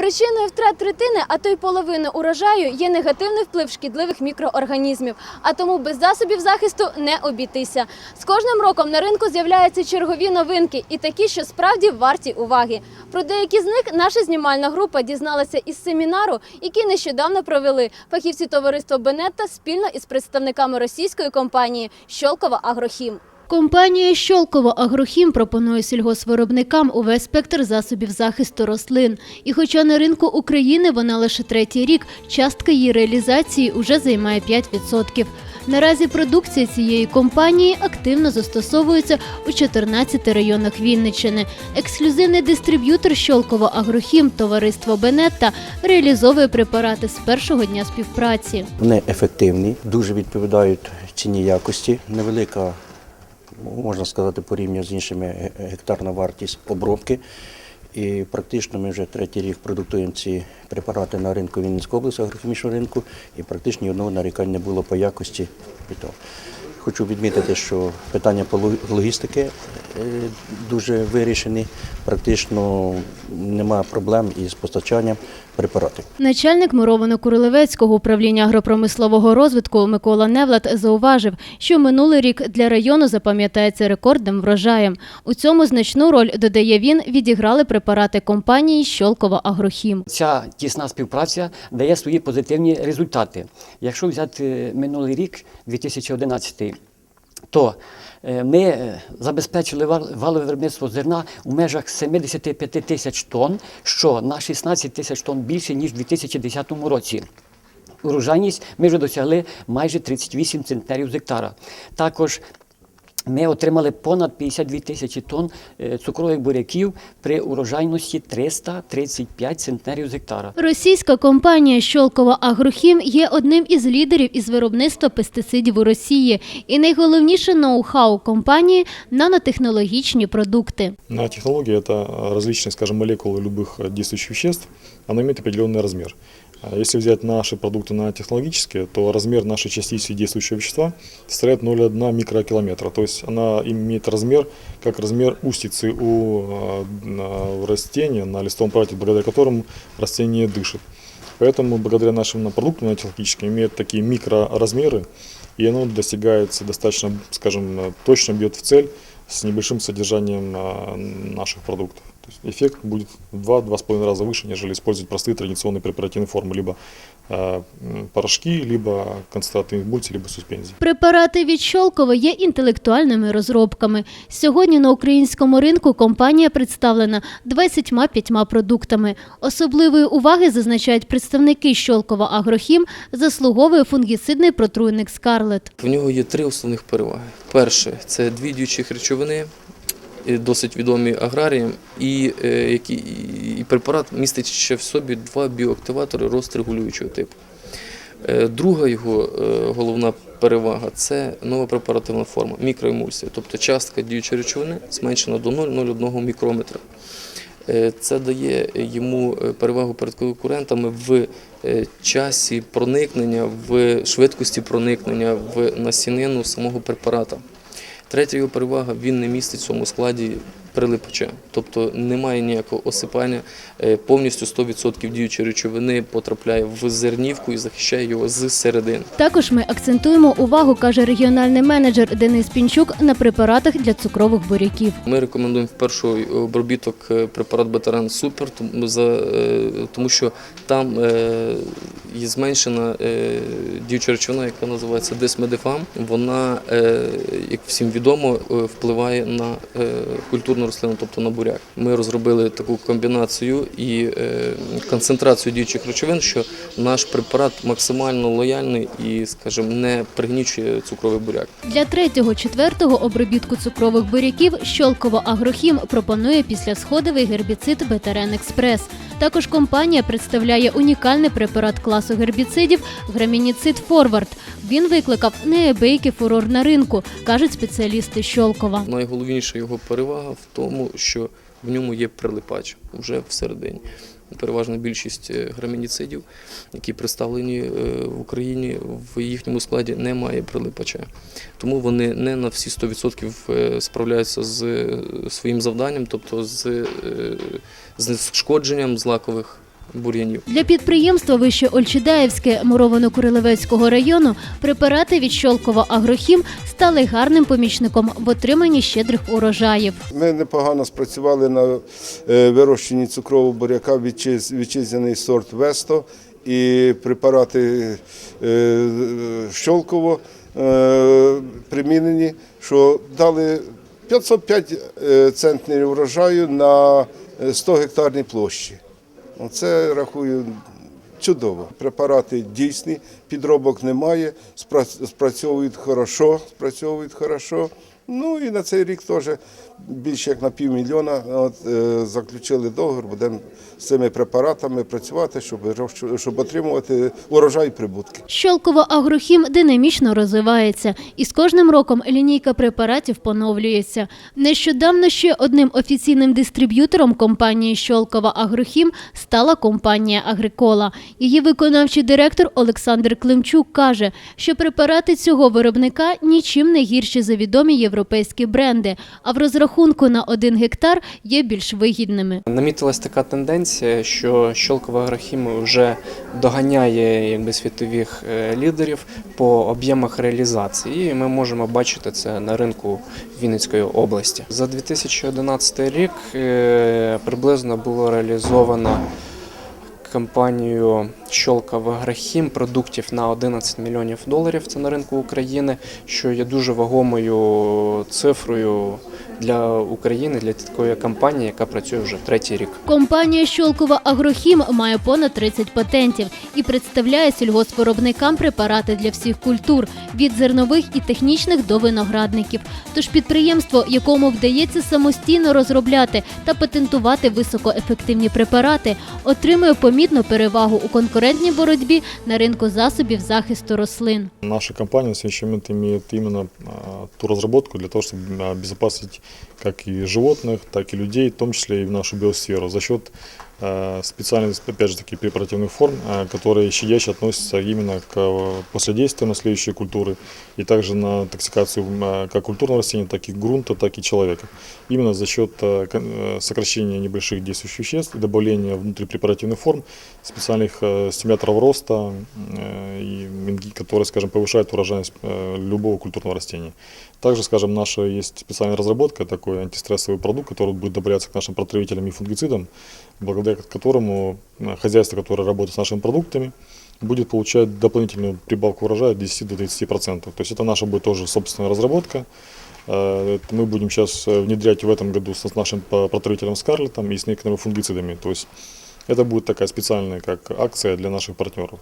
Причиною втрат третини, а то й половини урожаю є негативний вплив шкідливих мікроорганізмів, а тому без засобів захисту не обійтися. З кожним роком на ринку з'являються чергові новинки і такі, що справді варті уваги. Про деякі з них наша знімальна група дізналася із семінару, який нещодавно провели фахівці товариства Бенетта спільно із представниками російської компанії Щолкова Агрохім. Компанія Щолково Агрохім пропонує сільгоспвиробникам увесь спектр засобів захисту рослин. І хоча на ринку України вона лише третій рік, частка її реалізації уже займає 5%. Наразі продукція цієї компанії активно застосовується у 14 районах Вінниччини. Ексклюзивний дистриб'ютор Щолково Агрохім товариство Бенетта реалізовує препарати з першого дня співпраці. Вони ефективні, дуже відповідають ціні якості. Невелика, можна сказати, порівняно з іншими гектарна вартість обробки. І практично ми вже третій рік продуктуємо ці препарати на ринку Вінницької області, агрохімічного ринку, і практично ні одного нарікань не було по якості. того. Хочу відмітити, що питання по логістики е, дуже вирішені. Практично немає проблем із постачанням препаратів. Начальник Муровано-Курилевецького управління агропромислового розвитку Микола Невлад зауважив, що минулий рік для району запам'ятається рекордним врожаєм. У цьому значну роль, додає він, відіграли препарати компанії Щолкова Агрохім. Ця тісна співпраця дає свої позитивні результати. Якщо взяти минулий рік, 2011, то е, ми е, забезпечили вал- валове виробництво зерна у межах 75 тисяч тонн, що на 16 тисяч тонн більше, ніж у 2010 році. Урожайність ми вже досягли майже 38 центнерів з гектара. Також ми отримали понад 52 тисячі тонн е, цукрових буряків при урожайності 335 центнерів з гектара. Російська компанія Щолкова Агрохім є одним із лідерів із виробництва пестицидів у Росії. І найголовніше ноу-хау компанії нанотехнологічні продукти. Нанотехнология – это различные, скажем, молекулы любых э, действующих веществ. Она имеет определенный размер. А Если взять наши продукты нанотехнологические, то размер нашей частицы действующего вещества составляет 0,1 микрокилометра. То есть она имеет размер, как размер устицы у на- растения на листовом аппарате, благодаря которому растение дышит. Поэтому благодаря нашим продуктам нанотехнологическим имеет такие микроразмеры, и оно достигается достаточно, скажем, точно бьет в цель с небольшим содержанием а, наших продуктов. То есть эффект будет в 2-2,5 раза выше, нежели использовать простые традиционные препаративные формы, либо а, м, порошки, либо концентраты мульти, либо суспензии. Препарати від Щолкова є інтелектуальними розробками. Сьогодні на українському ринку компанія представлена 25 продуктами. Особливої уваги зазначають представники Щолкова Агрохім, заслуговує фунгіцидний протруйник Скарлет. В нього є три основних переваги. Перше це дві діючих речовини, е, досить відомі аграріям, і, е, які, і препарат містить ще в собі два біоактиватори розрегулюючого типу. Е, Друга його е, головна перевага це нова препаративна форма мікроемульсія, тобто частка діючої речовини зменшена до 0,01 мікрометра. Е, Це дає йому е, перевагу перед конкурентами в е, часі проникнення, в швидкості проникнення в насінину самого препарата. Третя його перевага він не містить в своєму складі прилипача, тобто немає ніякого осипання, е, повністю 100% діючої речовини потрапляє в зернівку і захищає його з середини. Також ми акцентуємо увагу, каже регіональний менеджер Денис Пінчук, на препаратах для цукрових буряків. Ми рекомендуємо в перший обробіток е, препарат Бетеран Супер, е, тому що там є зменшена е, діюча речовина, яка називається десмедефам. Вона, е, як всім відомо, е, впливає на культурну рослину, тобто на буряк. Ми розробили таку комбінацію і концентрацію діючих речовин, що наш препарат максимально лояльний і, скажімо, не пригнічує цукровий буряк. Для третього-четвертого обробітку цукрових буряків Щолково Агрохім пропонує післясходовий гербіцид Бетерен Експрес. Також компанія представляє унікальний препарат класу гербіцидів грамініцид Форвард. Він викликав неабиякий фурор на ринку, кажуть спеціалісти Щолкова. Найголовніша його перевага в тому, що в ньому є прилипач вже всередині. Переважна більшість е, грамініцидів, які представлені е, в Україні, в їхньому складі немає прилипача. Тому вони не на всі 100% е, справляються з своїм завданням, тобто з знешкодженням злакових бур'янів. Для підприємства Вище Ольчедаївське Муровано-Курилевецького району препарати від Щолково Агрохім стали гарним помічником в отриманні щедрих урожаїв. Ми непогано спрацювали на е, вирощенні цукрового буряка вітчиз- вітчизняний сорт Весто і препарати е, Щолково е, примінені, що дали 505 е, центнерів врожаю на е, 100 гектарній площі. Оце рахую чудово. Препарати дійсні, підробок немає, спра- спрацьовують хорошо, спрацьовують хорошо. Ну і на цей рік теж більше як на півмільйона от, е, заключили договір, будемо з цими препаратами працювати, щоб, щоб отримувати урожай прибутки. Щолково Агрохім динамічно розвивається, і з кожним роком лінійка препаратів поновлюється. Нещодавно ще одним офіційним дистриб'ютором компанії Щолково Агрохім стала компанія Агрикола. Її виконавчий директор Олександр Климчук каже, що препарати цього виробника нічим не гірші за відомі європейські бренди, а в розрахунку на один гектар є більш вигідними. Намітилась така тенденція, що щолкова агрохім вже доганяє якби, світових е, лідерів по об'ємах реалізації. І ми можемо бачити це на ринку Вінницької області. За 2011 рік е, приблизно було реалізовано компанією Щолкова Агрохім продуктів на 11 мільйонів доларів. Це на ринку України, що є дуже вагомою цифрою для України, для такої компанії, яка працює вже третій рік. Компанія Щолкова Агрохім має понад 30 патентів і представляє сільгоспвиробникам препарати для всіх культур від зернових і технічних до виноградників. Тож підприємство, якому вдається самостійно розробляти та патентувати високоефективні препарати, отримує помітну перевагу у конкурентній боротьбі на ринку засобів захисту рослин. Наша компания сегодняшний момент имеет именно ту разработку для того, чтобы обезопасить как и животных, так и людей, в том числе и в нашу биосферу, за счет а, специальных, опять же таки, препаративных форм, а, которые щадяще относятся именно к а, последействиям на следующие культуры и также на токсикацию а, как культурного растения, так и грунта, так и человека. Именно за счет а, кон- э, сокращения небольших действующих веществ и добавления внутрипрепаративных форм, специальных э, стимуляторов роста, э, и минги- которые, скажем, повышают урожайность э, любого культурного растения. Также, скажем, наша есть специальная разработка, такой антистрессовый продукт, который будет добавляться к нашим протравителям и фунгицидам, благодаря которому э, хозяйство, которое работает с нашими продуктами, будет получать дополнительную прибавку урожая от 10 до 30%. То есть это наша будет тоже собственная разработка. Э, Мы будем сейчас внедрять в этом году с нашим протравителем Скарлетом и с некоторыми фунгицидами. То есть это будет такая специальная как акция для наших партнеров.